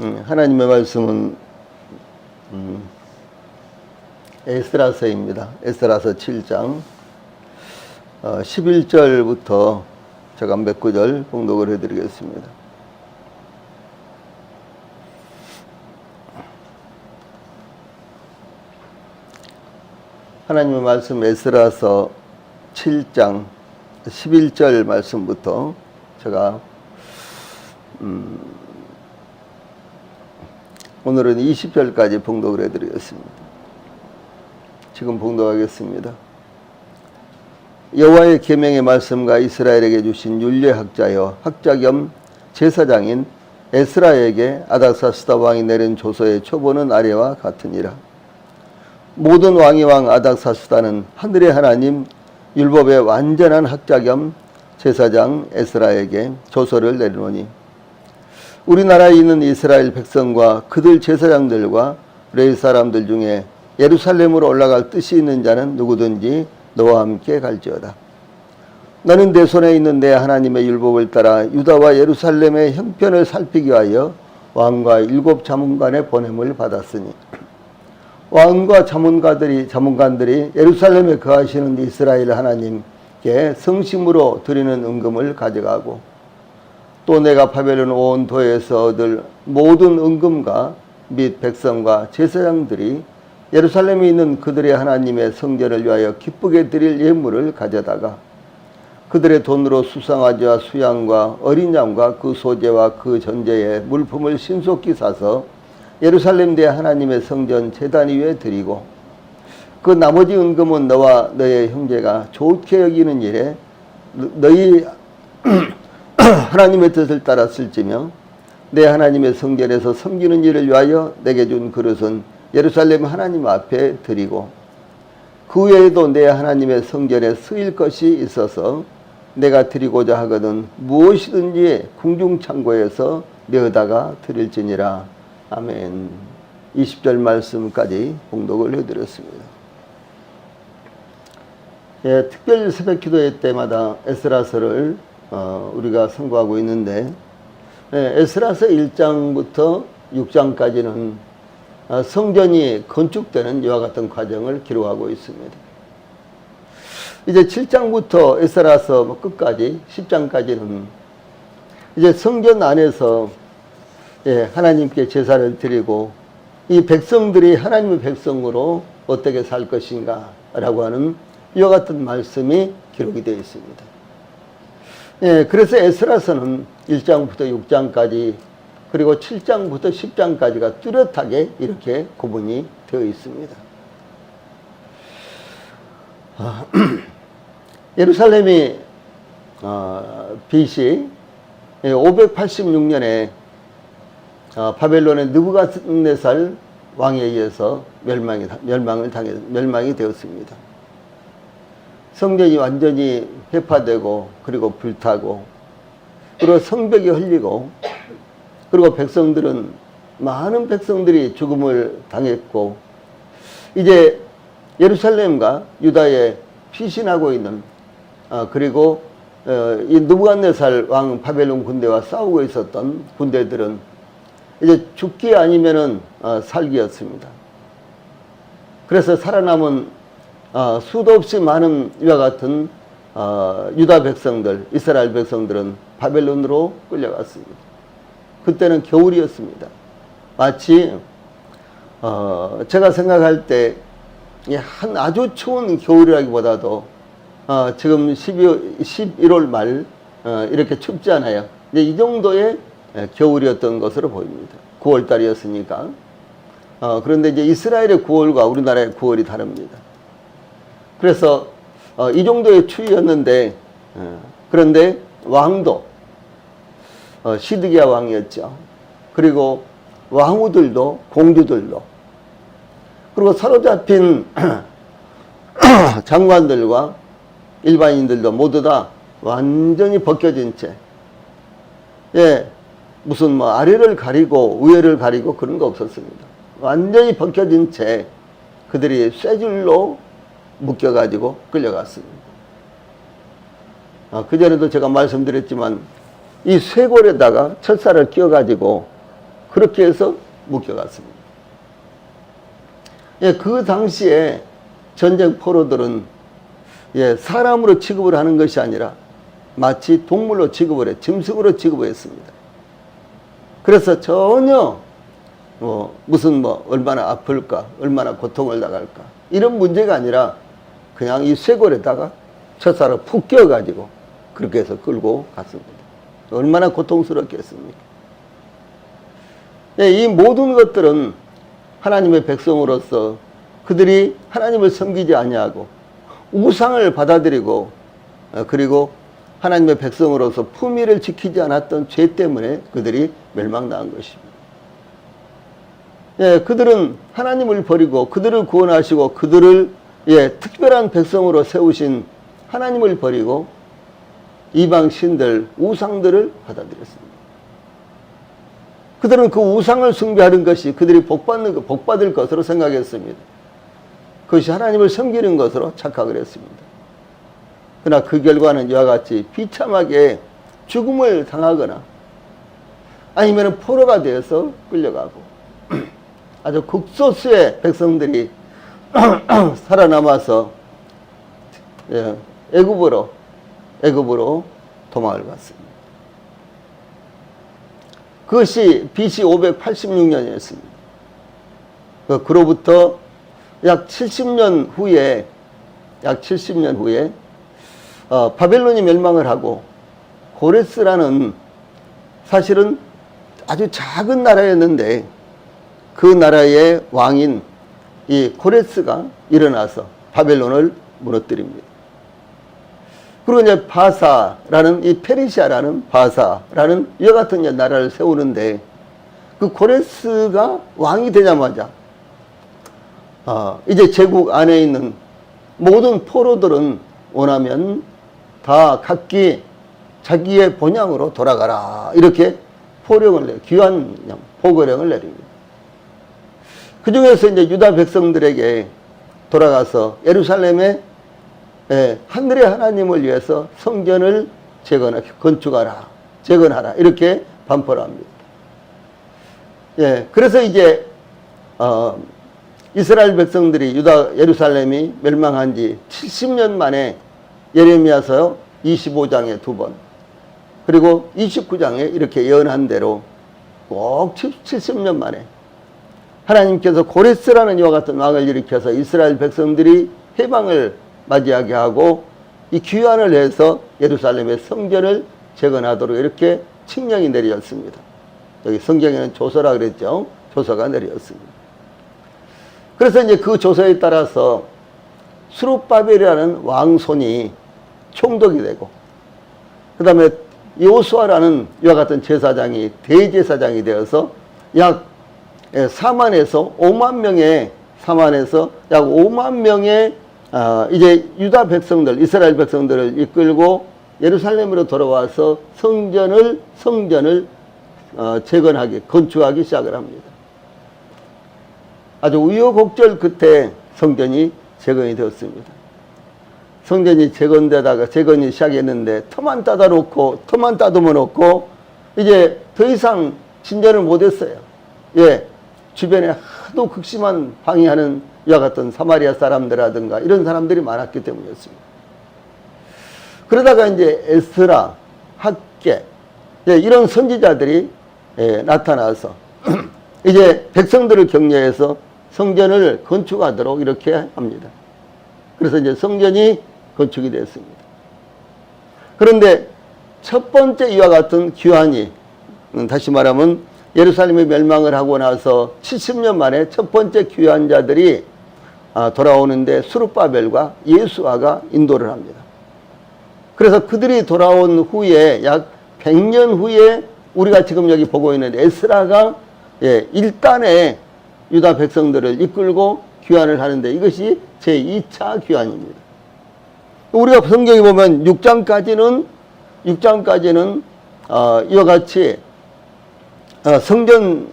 음, 하나님의 말씀은 음, 에스라서입니다. 에스라서 7장 어, 11절부터 제가 몇 구절 봉독을 해드리겠습니다. 하나님의 말씀 에스라서 7장 11절 말씀부터 제가 음, 오늘은 20절까지 봉독을 해드리겠습니다. 지금 봉독하겠습니다. 여호와의 계명의 말씀과 이스라엘에게 주신 율례학자여 학자 겸 제사장인 에스라에게 아닥사스다 왕이 내린 조서의 초보는 아래와 같으니라. 모든 왕이 왕 아닥사스다는 하늘의 하나님 율법의 완전한 학자 겸 제사장 에스라에게 조서를 내리노니 우리나라에 있는 이스라엘 백성과 그들 제사장들과 레이 사람들 중에 예루살렘으로 올라갈 뜻이 있는 자는 누구든지 너와 함께 갈지어다. 너는 내 손에 있는 내 하나님의 율법을 따라 유다와 예루살렘의 형편을 살피기 위하여 왕과 일곱 자문관의 보냄을 받았으니 왕과 자문가들이 자문관들이 예루살렘에 거하시는 이스라엘 하나님께 성심으로 드리는 은금을 가져가고 또 내가 바벨론 온 도에서 얻을 모든 은금과 및 백성과 제사장들이 예루살렘에 있는 그들의 하나님의 성전을 위하여 기쁘게 드릴 예물을 가져다가 그들의 돈으로 수상화지와 수양과 어린 양과 그 소재와 그 전제의 물품을 신속히 사서 예루살렘 대 하나님의 성전 제단 위에 드리고 그 나머지 은금은 너와 너의 형제가 좋게 여기는 일에 너희 하나님의 뜻을 따라 쓸지며 내 하나님의 성전에서 섬기는 일을 위하여 내게 준 그릇은 예루살렘 하나님 앞에 드리고 그 외에도 내 하나님의 성전에 쓰일 것이 있어서 내가 드리고자 하거든 무엇이든지 궁중 창고에서 내어다가 드릴지니라. 아멘. 20절 말씀까지 봉독을 해드렸습니다. 예, 특별 새벽 기도회 때마다 에스라서를 어, 우리가 선고하고 있는데 예, 에스라서 1장부터 6장까지는 어, 성전이 건축되는 이와 같은 과정을 기록하고 있습니다. 이제 7장부터 에스라서 뭐 끝까지 10장까지는 이제 성전 안에서 예, 하나님께 제사를 드리고 이 백성들이 하나님의 백성으로 어떻게 살 것인가 라고 하는 이와 같은 말씀이 기록이 되어 있습니다. 예, 그래서 에스라서는 1장부터 6장까지 그리고 7장부터 10장까지가 뚜렷하게 이렇게 구분이 되어 있습니다. 아, 예루살렘이 어, BC 586년에 어, 바벨론의 느부갓네살 왕에 의해서 멸망이 멸망을 당해 멸망이 되었습니다. 성전이 완전히 회파되고 그리고 불타고 그리고 성벽이 흘리고 그리고 백성들은 많은 백성들이 죽음을 당했고 이제 예루살렘과 유다에 피신하고 있는 어, 그리고 어, 이 느부갓네살 왕 바벨론 군대와 싸우고 있었던 군대들은 이제 죽기 아니면은 어, 살기였습니다. 그래서 살아남은 어, 수도 없이 많은 이와 같은 어, 유다 백성들, 이스라엘 백성들은 바벨론으로 끌려갔습니다. 그때는 겨울이었습니다. 마치 어, 제가 생각할 때 한 아주 추운 겨울이라기보다도 어, 지금 12월, 11월 말 어, 이렇게 춥지 않아요. 이제 이 정도의 예, 겨울이었던 것으로 보입니다. 9월 달이었으니까. 어, 그런데 이제 이스라엘의 9월과 우리나라의 9월이 다릅니다. 그래서 어, 이 정도의 추위였는데 어, 그런데 왕도 어, 시드기야 왕이었죠. 그리고 왕후들도 공주들도 그리고 사로잡힌 장관들과 일반인들도 모두 다 완전히 벗겨진 채 예, 무슨 뭐 아래를 가리고 위에를 가리고 그런 거 없었습니다. 완전히 벗겨진 채 그들이 쇠줄로 묶여가지고 끌려갔습니다. 아, 그전에도 제가 말씀드렸지만 이 쇠골에다가 철사를 끼워가지고 그렇게 해서 묶여갔습니다. 예, 그 당시에 전쟁 포로들은 예, 사람으로 취급을 하는 것이 아니라 마치 동물로 취급을 해, 짐승으로 취급을 했습니다. 그래서 전혀 뭐 무슨 뭐 얼마나 아플까, 얼마나 고통을 당할까 이런 문제가 아니라 그냥 이 쇄골에다가 첫사를 푹 끼워가지고 그렇게 해서 끌고 갔습니다. 얼마나 고통스럽겠습니까? 예, 이 모든 것들은 하나님의 백성으로서 그들이 하나님을 섬기지 아니하고 우상을 받아들이고 어, 그리고 하나님의 백성으로서 품위를 지키지 않았던 죄 때문에 그들이 멸망당한 것입니다. 예, 그들은 하나님을 버리고 그들을 구원하시고 그들을 예, 특별한 백성으로 세우신 하나님을 버리고 이방 신들, 우상들을 받아들였습니다. 그들은 그 우상을 숭배하는 것이 그들이 복받는, 것, 복받을 것으로 생각했습니다. 그것이 하나님을 섬기는 것으로 착각을 했습니다. 그러나 그 결과는 이와 같이 비참하게 죽음을 당하거나 아니면 포로가 되어서 끌려가고 아주 극소수의 백성들이 살아남아서 예, 애굽으로 애굽으로 도망을 갔습니다. 그것이 BC 586년이었습니다. 그, 그로부터 약 70년 후에 약 70년 후에 어, 바벨론이 멸망을 하고 고레스라는 사실은 아주 작은 나라였는데 그 나라의 왕인 이 고레스가 일어나서 바벨론을 무너뜨립니다. 그리고 이제 바사라는 이 페르시아라는 바사라는 이와 같은 이제 나라를 세우는데 그 고레스가 왕이 되자마자 아, 이제 제국 안에 있는 모든 포로들은 원하면 다 각기 자기의 본향으로 돌아가라 이렇게 포령을 내 귀한 포거령을 내립니다. 그 중에서 이제 유다 백성들에게 돌아가서 예루살렘에 예, 하늘의 하나님을 위해서 성전을 재건하, 건축하라, 재건하라 이렇게 반포를 합니다. 예, 그래서 이제 어, 이스라엘 백성들이 유다 예루살렘이 멸망한 지 70년 만에 예레미야서 25장에 두 번, 그리고 29장에 이렇게 예언한 대로 꼭 70년 만에 하나님께서 고레스라는 이와 같은 왕을 일으켜서 이스라엘 백성들이 해방을 맞이하게 하고 이 귀환을 해서 예루살렘의 성전을 재건하도록 이렇게 칙령이 내려졌습니다. 여기 성경에는 조서라 그랬죠. 조서가 내려졌습니다. 그래서 이제 그 조서에 따라서 수룹바벨이라는 왕손이 총독이 되고 그 다음에 요수아라는 이와 같은 제사장이 대제사장이 되어서 약 4만에서 5만 명의 4만에서 약 5만 명의 아, 이제 유다 백성들, 이스라엘 백성들을 이끌고 예루살렘으로 돌아와서 성전을 성전을 어, 재건하기, 건축하기 시작을 합니다. 아주 우여곡절 끝에 성전이 재건이 되었습니다. 성전이 재건되다가 재건이 시작했는데 터만 따다 놓고 터만 따듬어 놓고 이제 더 이상 진전을 못했어요. 예, 주변에 하도 극심한 방해하는 이와 같은 사마리아 사람들이라든가 이런 사람들이 많았기 때문이었습니다. 그러다가 이제 에스라, 학계 예, 이런 선지자들이 예, 나타나서 이제 백성들을 격려해서 성전을 건축하도록 이렇게 합니다. 그래서 이제 성전이 건축이 됐습니다. 그런데 첫 번째 이와 같은 귀환이 음, 다시 말하면 예루살렘이 멸망을 하고 나서 70년 만에 첫 번째 귀환 자들이 아, 돌아오는데 수르바벨과 예수아가 인도를 합니다. 그래서 그들이 돌아온 후에 약 100년 후에 우리가 지금 여기 보고 있는 에스라가 예, 일단의 유다 백성들을 이끌고 귀환을 하는데 이것이 제2차 귀환입니다. 우리가 성경에 보면 6장까지는 6장까지는 어, 이와 같이 어, 성전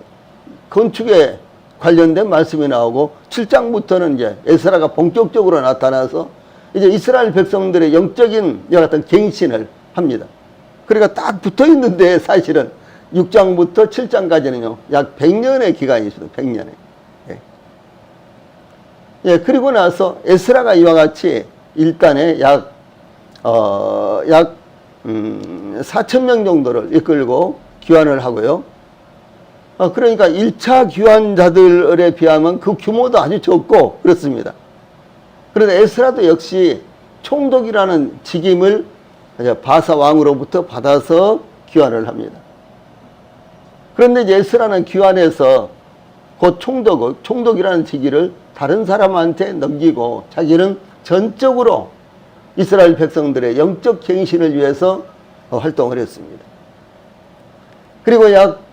건축에 관련된 말씀이 나오고 7장부터는 이제 에스라가 본격적으로 나타나서 이제 이스라엘 백성들의 영적인 같은 갱신을 합니다. 그러니까 딱 붙어 있는데 사실은 6장부터 7장까지는요, 약 100년의 기간이 있습니다. 100년의. 예. 예, 그리고 나서 에스라가 이와 같이 일단에 약, 어, 약, 음, 4천명 정도를 이끌고 귀환을 하고요. 어, 그러니까 1차 귀환자들에 비하면 그 규모도 아주 적고 그렇습니다. 그런데 에스라도 역시 총독이라는 직임을 바사 왕으로부터 받아서 귀환을 합니다. 그런데 에스라는 귀환해서 그 총독, 총독이라는 직위를 다른 사람한테 넘기고 자기는 전적으로 이스라엘 백성들의 영적 갱신을 위해서 어, 활동을 했습니다. 그리고 약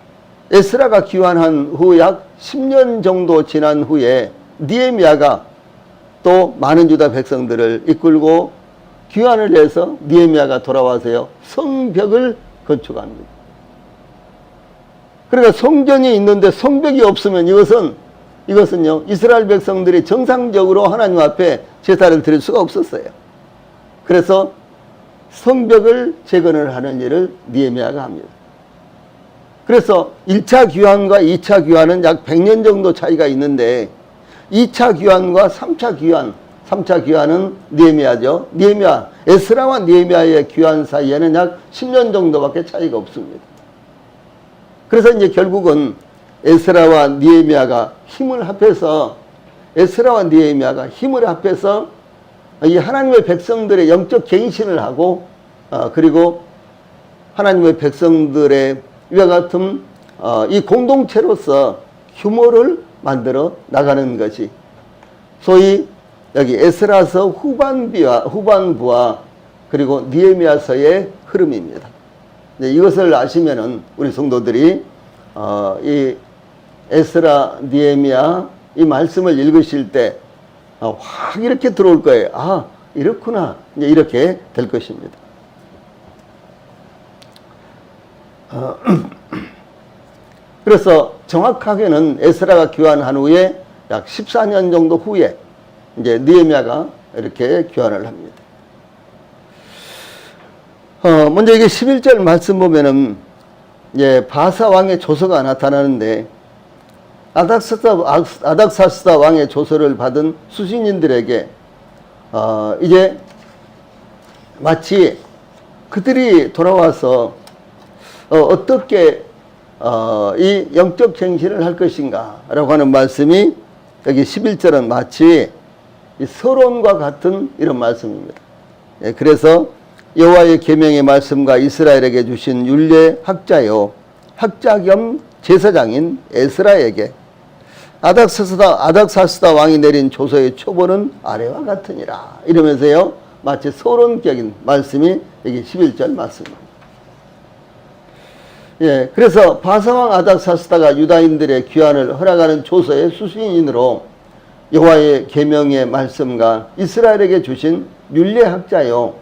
에스라가 귀환한 후 약 10년 정도 지난 후에 니에미아가 또 많은 유다 백성들을 이끌고 귀환을 해서 니에미아가 돌아와서요 성벽을 건축합니다. 그러니까 성전이 있는데 성벽이 없으면 이것은 이것은요 이스라엘 백성들이 정상적으로 하나님 앞에 제사를 드릴 수가 없었어요. 그래서 성벽을 재건을 하는 일을 니에미아가 합니다. 그래서 1차 귀환과 2차 귀환은 약 100년 정도 차이가 있는데 2차 귀환과 3차 귀환, 3차 귀환은 니에미아죠. 니에미아, 에스라와 니에미아의 귀환 사이에는 약 10년 정도밖에 차이가 없습니다. 그래서 이제 결국은 에스라와 니에미아가 힘을 합해서 에스라와 니에미아가 힘을 합해서 이 하나님의 백성들의 영적 갱신을 하고 어, 그리고 하나님의 백성들의 이와 같은 어, 이 공동체로서 규모를 만들어 나가는 것이 소위 여기 에스라서 후반비와 후반부와 그리고 니에미아서의 흐름입니다. 이것을 아시면은 우리 성도들이 어, 이 에스라 니에미아 이 말씀을 읽으실 때 어, 확 이렇게 들어올 거예요. 아 이렇구나. 이렇게 될 것입니다. 어, 그래서 정확하게는 에스라가 귀환한 후에 약 14년 정도 후에 이제 니에미아가 이렇게 귀환을 합니다. 어, 먼저 이게 11절 말씀 보면은 예, 바사 왕의 조서가 나타나는데 아닥사스다, 아닥사스다 왕의 조서를 받은 수신인들에게 어, 이제 마치 그들이 돌아와서 어, 어떻게 어, 이 영적 갱신을 할 것인가 라고 하는 말씀이 여기 11절은 마치 이 서론과 같은 이런 말씀입니다. 예, 그래서 여호와의 계명의 말씀과 이스라엘에게 주신 율례 학자요 학자 겸 제사장인 에스라에게 아닥사스다 아닥사스다 왕이 내린 조서의 초보는 아래와 같으니라 이러면서요 마치 서론격인 말씀이 여기 11절 말씀입니다. 예, 그래서 바사왕 아닥사스다가 유다인들의 귀환을 허락하는 조서의 수신인으로 여호와의 계명의 말씀과 이스라엘에게 주신 율례 학자요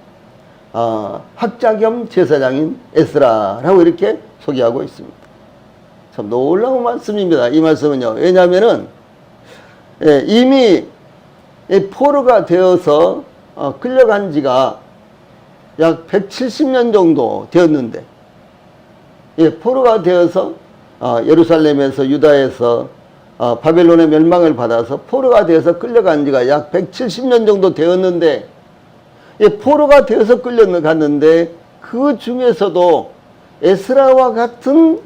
어, 학자 겸 제사장인 에스라라고 이렇게 소개하고 있습니다. 참 놀라운 말씀입니다. 이 말씀은요. 왜냐하면은 예, 이미 포로가 되어서 어, 끌려간 지가 약 170년 정도 되었는데 예, 포로가 되어서 어, 예루살렘에서 유다에서 어, 바벨론의 멸망을 받아서 포로가 되어서 끌려간 지가 약 170년 정도 되었는데 예, 포로가 되어서 끌려갔는데 그 중에서도 에스라와 같은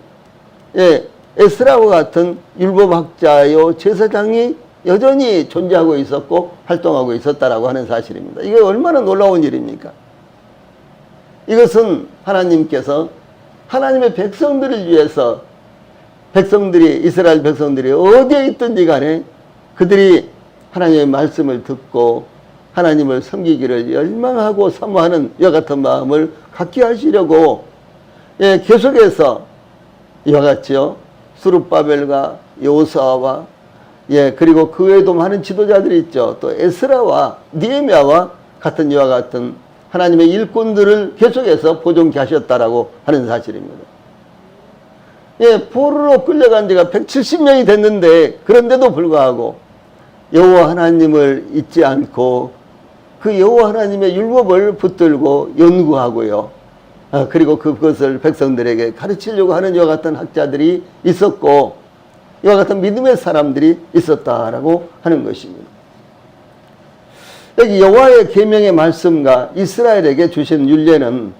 예, 에스라와 같은 율법학자요 제사장이 여전히 존재하고 있었고 활동하고 있었다라고 하는 사실입니다. 이게 얼마나 놀라운 일입니까? 이것은 하나님께서 하나님의 백성들을 위해서 백성들이 이스라엘 백성들이 어디에 있든지 간에 그들이 하나님의 말씀을 듣고 하나님을 섬기기를 열망하고 사모하는 이와 같은 마음을 갖게 하시려고 예, 계속해서 이와 같죠. 수르바벨과 요사와 예, 그리고 그 외에도 많은 지도자들이 있죠. 또 에스라와 니에미아와 같은 이와 같은 하나님의 일꾼들을 계속해서 보존케 하셨다라고 하는 사실입니다. 예, 포로로 끌려간 지가 170년이 됐는데 그런데도 불구하고 여호와 하나님을 잊지 않고 그 여호와 하나님의 율법을 붙들고 연구하고요. 어, 그리고 그것을 백성들에게 가르치려고 하는 이와 같은 학자들이 있었고 이와 같은 믿음의 사람들이 있었다라고 하는 것입니다. 여기 여호와의 계명의 말씀과 이스라엘에게 주신 율례는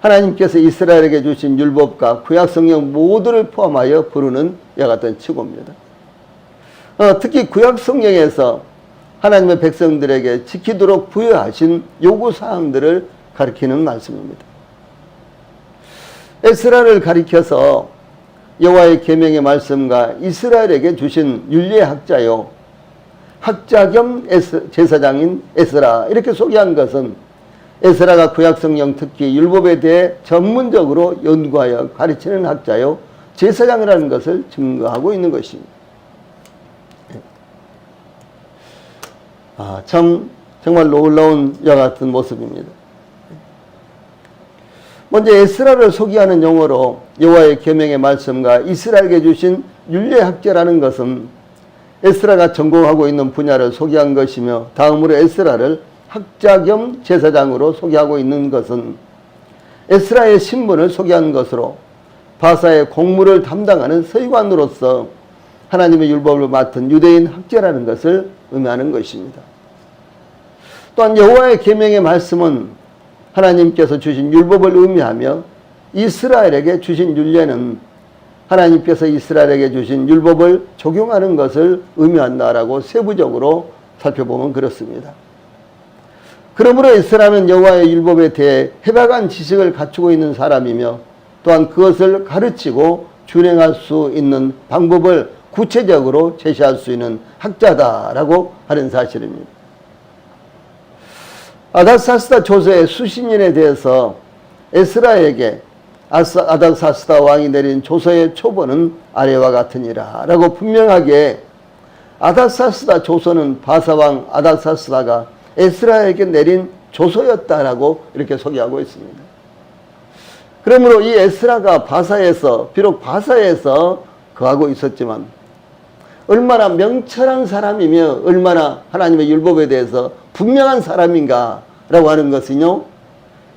하나님께서 이스라엘에게 주신 율법과 구약 성경 모두를 포함하여 부르는 이와 같은 칭호입니다. 어, 특히 구약 성경에서 하나님의 백성들에게 지키도록 부여하신 요구 사항들을 가리키는 말씀입니다. 에스라를 가리켜서 여호와의 계명의 말씀과 이스라엘에게 주신 윤리의 학자요 학자 겸 에스, 제사장인 에스라 이렇게 소개한 것은 에스라가 구약 성경 특히 율법에 대해 전문적으로 연구하여 가르치는 학자요 제사장이라는 것을 증거하고 있는 것입니다. 아, 참 정말 놀라운 여 같은 모습입니다. 먼저 에스라를 소개하는 용어로 여호와의 계명의 말씀과 이스라엘에게 주신 윤례학자라는 것은 에스라가 전공하고 있는 분야를 소개한 것이며 다음으로 에스라를 학자 겸 제사장으로 소개하고 있는 것은 에스라의 신분을 소개한 것으로 바사의 공무를 담당하는 서기관으로서 하나님의 율법을 맡은 유대인 학자라는 것을 의미하는 것입니다. 또한 여호와의 계명의 말씀은 하나님께서 주신 율법을 의미하며 이스라엘에게 주신 율례는 하나님께서 이스라엘에게 주신 율법을 적용하는 것을 의미한다라고 세부적으로 살펴보면 그렇습니다. 그러므로 이스라엘은 여호와의 율법에 대해 해박한 지식을 갖추고 있는 사람이며 또한 그것을 가르치고 준행할 수 있는 방법을 구체적으로 제시할 수 있는 학자다라고 하는 사실입니다. 아닥사스다 조서의 수신인에 대해서 에스라에게 아닥사스다 왕이 내린 조서의 초본은 아래와 같으니라 라고 분명하게 아닥사스다 조서는 바사왕 아닥사스다가 에스라에게 내린 조서였다라고 이렇게 소개하고 있습니다. 그러므로 이 에스라가 바사에서 비록 바사에서 거하고 있었지만 얼마나 명철한 사람이며 얼마나 하나님의 율법에 대해서 분명한 사람인가라고 하는 것은요.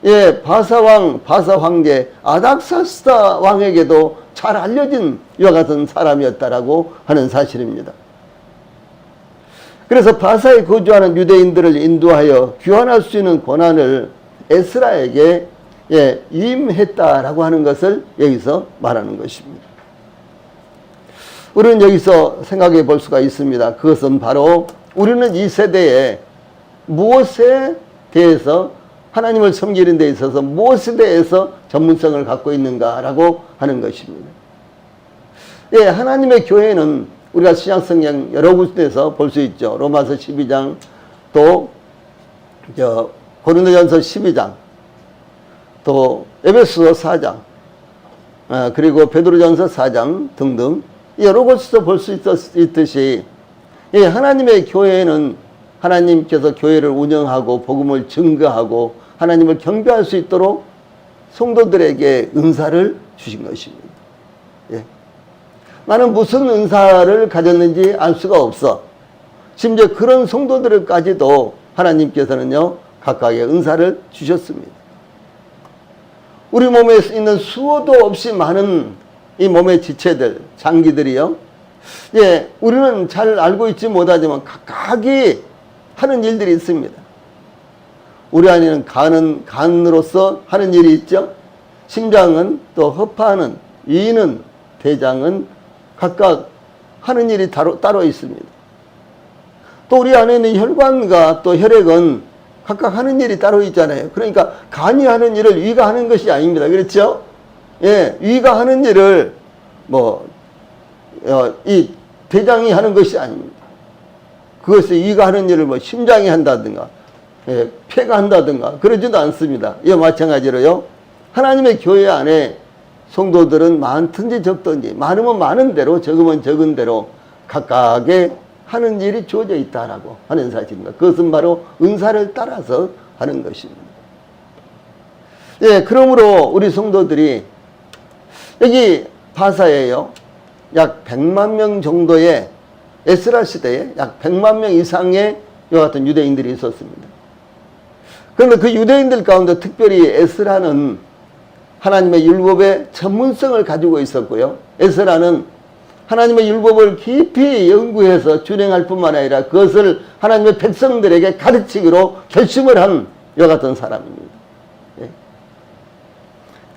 예, 바사왕, 바사 황제 아닥사스다 왕에게도 잘 알려진 이와 같은 사람이었다라고 하는 사실입니다. 그래서 바사에 거주하는 유대인들을 인도하여 귀환할 수 있는 권한을 에스라에게 예, 임했다라고 하는 것을 여기서 말하는 것입니다. 우리는 여기서 생각해 볼 수가 있습니다. 그것은 바로 우리는 이 세대에 무엇에 대해서 하나님을 섬기는 데 있어서 무엇에 대해서 전문성을 갖고 있는가라고 하는 것입니다. 예, 하나님의 교회는 우리가 신약성경 여러 곳에서 볼 수 있죠. 로마서 12장 또 저, 고린도전서 12장 또 에베소서 4장 아, 그리고 베드로전서 4장 등등 여러 곳에서 볼 수 있듯이 예, 하나님의 교회는 하나님께서 교회를 운영하고 복음을 증거하고 하나님을 경배할 수 있도록 성도들에게 은사를 주신 것입니다. 예. 나는 무슨 은사를 가졌는지 알 수가 없어. 심지어 그런 성도들까지도 하나님께서는요, 각각의 은사를 주셨습니다. 우리 몸에 있는 수도 없이 많은 이 몸의 지체들, 장기들이요. 예, 우리는 잘 알고 있지 못하지만 각각이 하는 일들이 있습니다. 우리 안에는 간은 간으로서 하는 일이 있죠. 심장은 또 허파는 위는 대장은 각각 하는 일이 따로, 따로 있습니다. 또 우리 안에 있는 혈관과 또 혈액은 각각 하는 일이 따로 있잖아요. 그러니까 간이 하는 일을 위가 하는 것이 아닙니다. 그렇죠? 예, 위가 하는 일을 뭐, 어, 이 대장이 하는 것이 아닙니다. 그것을 위가 하는 일을 뭐 심장이 한다든가, 예, 폐가 한다든가 그러지도 않습니다. 이와 마찬가지로요. 하나님의 교회 안에 성도들은 많든지 적든지 많으면 많은 대로 적으면 적은 대로 각각의 하는 일이 주어져 있다라고 하는 사실입니다. 그것은 바로 은사를 따라서 하는 것입니다. 예, 그러므로 우리 성도들이 여기 바사에요. 약 100만 명 정도의 에스라 시대에 약 100만 명 이상의 이와 같은 유대인들이 있었습니다. 그런데 그 유대인들 가운데 특별히 에스라는 하나님의 율법의 전문성을 가지고 있었고요. 에스라는 하나님의 율법을 깊이 연구해서 준행할 뿐만 아니라 그것을 하나님의 백성들에게 가르치기로 결심을 한여 같은 사람입니다. 예.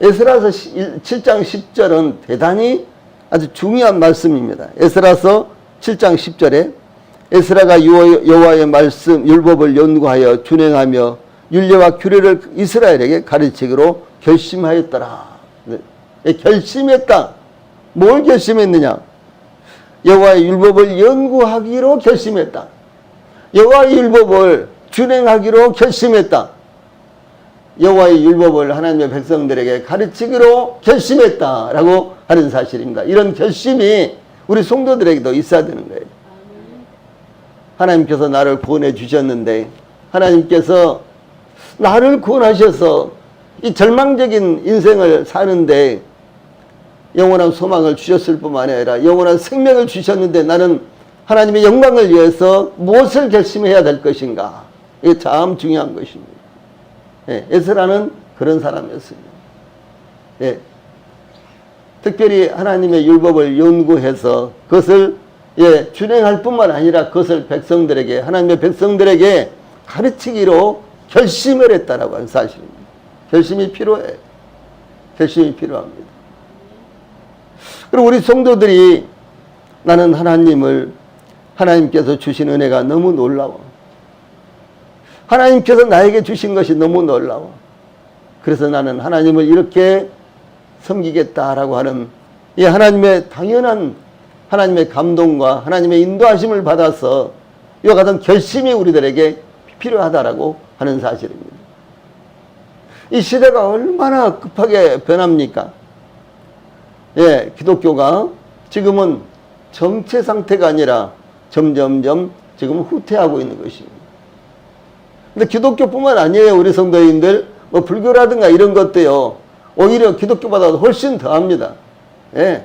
에스라서 7장 10절은 대단히 아주 중요한 말씀입니다. 에스라서 7장 10절에 에스라가 여호와의 말씀 율법을 연구하여 준행하며 율례와 규례를 이스라엘에게 가르치기로 결심하였더라. 네. 예, 결심했다. 뭘 결심했느냐? 여호와의 율법을 연구하기로 결심했다. 여호와의 율법을 준행하기로 결심했다. 여호와의 율법을 하나님의 백성들에게 가르치기로 결심했다라고 하는 사실입니다. 이런 결심이 우리 성도들에게도 있어야 되는 거예요. 하나님께서 나를 구원해 주셨는데 하나님께서 나를 구원하셔서 이 절망적인 인생을 사는데 영원한 소망을 주셨을 뿐만 아니라 영원한 생명을 주셨는데 나는 하나님의 영광을 위해서 무엇을 결심해야 될 것인가? 이게 참 중요한 것입니다. 예, 에스라는 그런 사람이었습니다. 예, 특별히 하나님의 율법을 연구해서 그것을 예, 준행할 뿐만 아니라 그것을 백성들에게 하나님의 백성들에게 가르치기로 결심을 했다라고 하는 사실입니다. 결심이 필요해. 결심이 필요합니다. 그리고 우리 성도들이 나는 하나님을 하나님께서 주신 은혜가 너무 놀라워. 하나님께서 나에게 주신 것이 너무 놀라워. 그래서 나는 하나님을 이렇게 섬기겠다라고 하는 이 하나님의 당연한 하나님의 감동과 하나님의 인도하심을 받아서 이와 같은 결심이 우리들에게 필요하다라고 하는 사실입니다. 이 시대가 얼마나 급하게 변합니까? 예, 기독교가 지금은 정체 상태가 아니라 점점점 지금 후퇴하고 있는 것입니다. 근데 기독교뿐만 아니에요, 우리 성도인들. 뭐 불교라든가 이런 것도요, 오히려 기독교보다 훨씬 더 합니다. 예.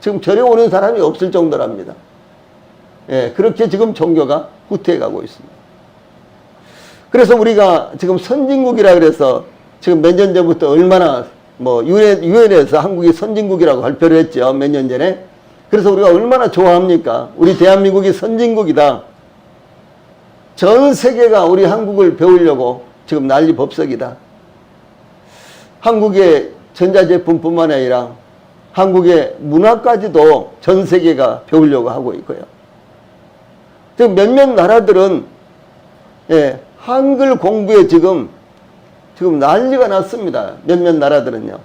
지금 절에 오는 사람이 없을 정도랍니다. 예, 그렇게 지금 종교가 후퇴해 가고 있습니다. 그래서 우리가 지금 선진국이라 그래서 지금 몇 년 전부터 얼마나 뭐 유엔, 유엔에서 한국이 선진국이라고 발표를 했죠. 몇 년 전에. 그래서 우리가 얼마나 좋아합니까? 우리 대한민국이 선진국이다. 전 세계가 우리 한국을 배우려고 지금 난리 법석이다. 한국의 전자제품뿐만 아니라 한국의 문화까지도 전 세계가 배우려고 하고 있고요. 지금 몇몇 나라들은 예, 한글 공부에 지금 지금 난리가 났습니다. 몇몇 나라들은요.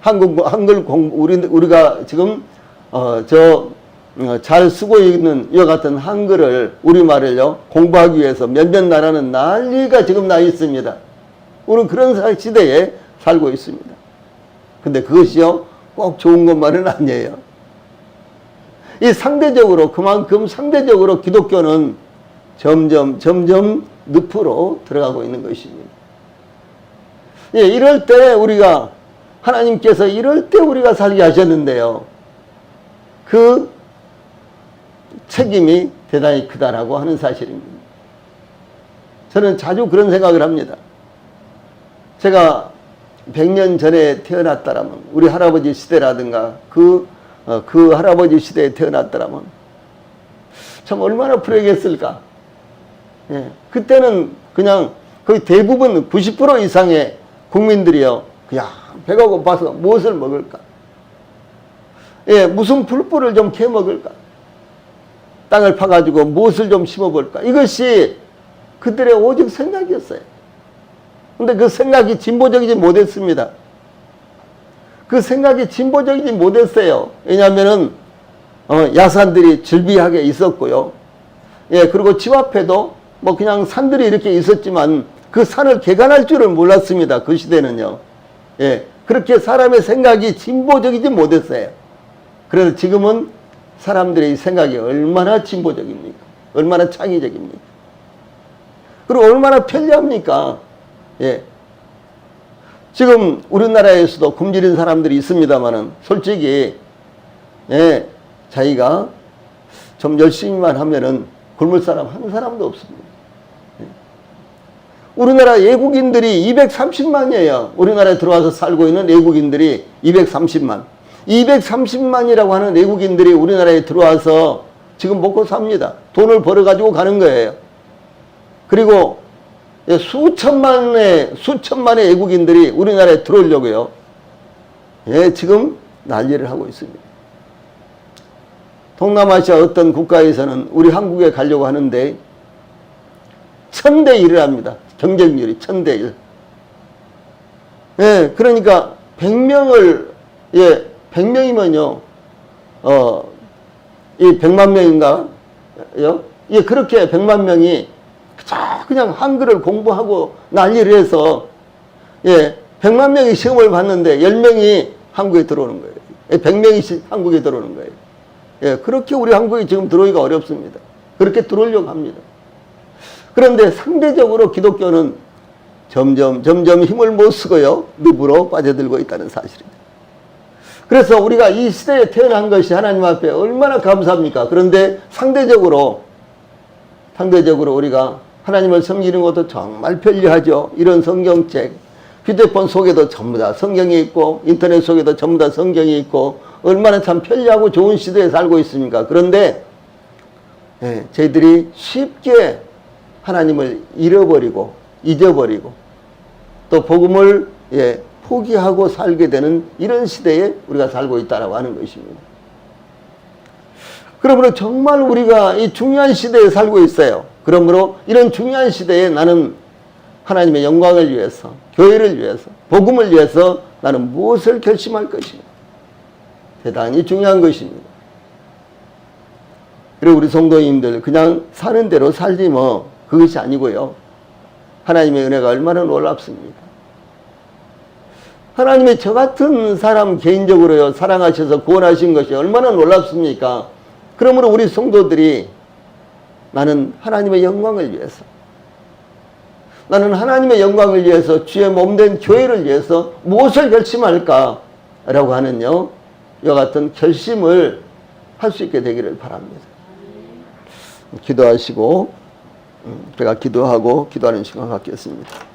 한국 한글 공부 우리 우리가 지금 어 저잘 어, 쓰고 있는 이와 같은 한글을 우리말을요 공부하기 위해서 몇몇 나라는 난리가 지금 나 있습니다. 우리는 그런 시대에 살고 있습니다. 근데 그것이요 꼭 좋은 것만은 아니에요. 이 상대적으로 그만큼 상대적으로 기독교는 점점 점점 늪으로 들어가고 있는 것입니다. 예, 이럴 때 우리가 하나님께서 이럴 때 우리가 살게 하셨는데요. 그 책임이 대단히 크다라고 하는 사실입니다. 저는 자주 그런 생각을 합니다. 제가 100년 전에 태어났다라면, 우리 할아버지 시대라든가, 그, 어, 그 할아버지 시대에 태어났다라면, 참 얼마나 불행했을까. 예, 그때는 그냥 거의 대부분 90% 이상의 국민들이요, 그냥 배가 고파서 무엇을 먹을까? 예, 무슨 풀뿌를 좀 캐 먹을까? 땅을 파가지고 무엇을 좀 심어볼까? 이것이 그들의 오직 생각이었어요. 근데 그 생각이 진보적이지 못했습니다. 그 생각이 진보적이지 못했어요. 왜냐하면은, 어, 야산들이 즐비하게 있었고요. 예, 그리고 집 앞에도 뭐 그냥 산들이 이렇게 있었지만 그 산을 개간할 줄을 몰랐습니다. 그 시대는요. 예, 그렇게 사람의 생각이 진보적이지 못했어요. 그래서 지금은 사람들의 생각이 얼마나 진보적입니까? 얼마나 창의적입니까? 그리고 얼마나 편리합니까? 예. 지금 우리나라에서도 굶주린 사람들이 있습니다만은 솔직히 예, 자기가 좀 열심히만 하면은 굶을 사람 한 사람도 없습니다. 예. 우리나라 외국인들이 230만이에요. 우리나라에 들어와서 살고 있는 외국인들이 230만. 230만이라고 하는 외국인들이 우리나라에 들어와서 지금 먹고 삽니다. 돈을 벌어가지고 가는 거예요. 그리고 예, 수천만의, 수천만의 외국인들이 우리나라에 들어오려고요. 예, 지금 난리를 하고 있습니다. 동남아시아 어떤 국가에서는 우리 한국에 가려고 하는데 천대 일을 합니다. 경쟁률이 천대 일. 예, 그러니까 100명을 예, 100명이면요. 어, 이 100만 명인가? 요? 예, 그렇게 100만 명이 그냥 한글을 공부하고 난리를 해서 예, 100만 명이 시험을 봤는데 10명이 한국에 들어오는 거예요. 예, 100명이 한국에 들어오는 거예요. 예, 그렇게 우리 한국에 지금 들어오기가 어렵습니다. 그렇게 들어오려고 합니다. 그런데 상대적으로 기독교는 점점 점점 힘을 못 쓰고요. 늪으로 빠져들고 있다는 사실입니다. 그래서 우리가 이 시대에 태어난 것이 하나님 앞에 얼마나 감사합니까? 그런데 상대적으로 상대적으로 우리가 하나님을 섬기는 것도 정말 편리하죠. 이런 성경책, 휴대폰 속에도 전부 다 성경이 있고 인터넷 속에도 전부 다 성경이 있고 얼마나 참 편리하고 좋은 시대에 살고 있습니까? 그런데 예, 저희들이 쉽게 하나님을 잃어버리고 잊어버리고 또 복음을 예, 포기하고 살게 되는 이런 시대에 우리가 살고 있다라고 하는 것입니다. 그러므로 정말 우리가 이 중요한 시대에 살고 있어요. 그러므로 이런 중요한 시대에 나는 하나님의 영광을 위해서, 교회를 위해서, 복음을 위해서 나는 무엇을 결심할 것이냐. 대단히 중요한 것입니다. 그리고 우리 성도님들 그냥 사는 대로 살지 뭐 그것이 아니고요. 하나님의 은혜가 얼마나 놀랍습니까? 하나님의 저 같은 사람 개인적으로요 사랑하셔서 구원하신 것이 얼마나 놀랍습니까? 그러므로 우리 성도들이 나는 하나님의 영광을 위해서 나는 하나님의 영광을 위해서 주의 몸된 교회를 위해서 무엇을 결심할까? 라고 하는요 이와 같은 결심을 할 수 있게 되기를 바랍니다. 기도하시고 음, 제가 기도하고 기도하는 시간 갖겠습니다.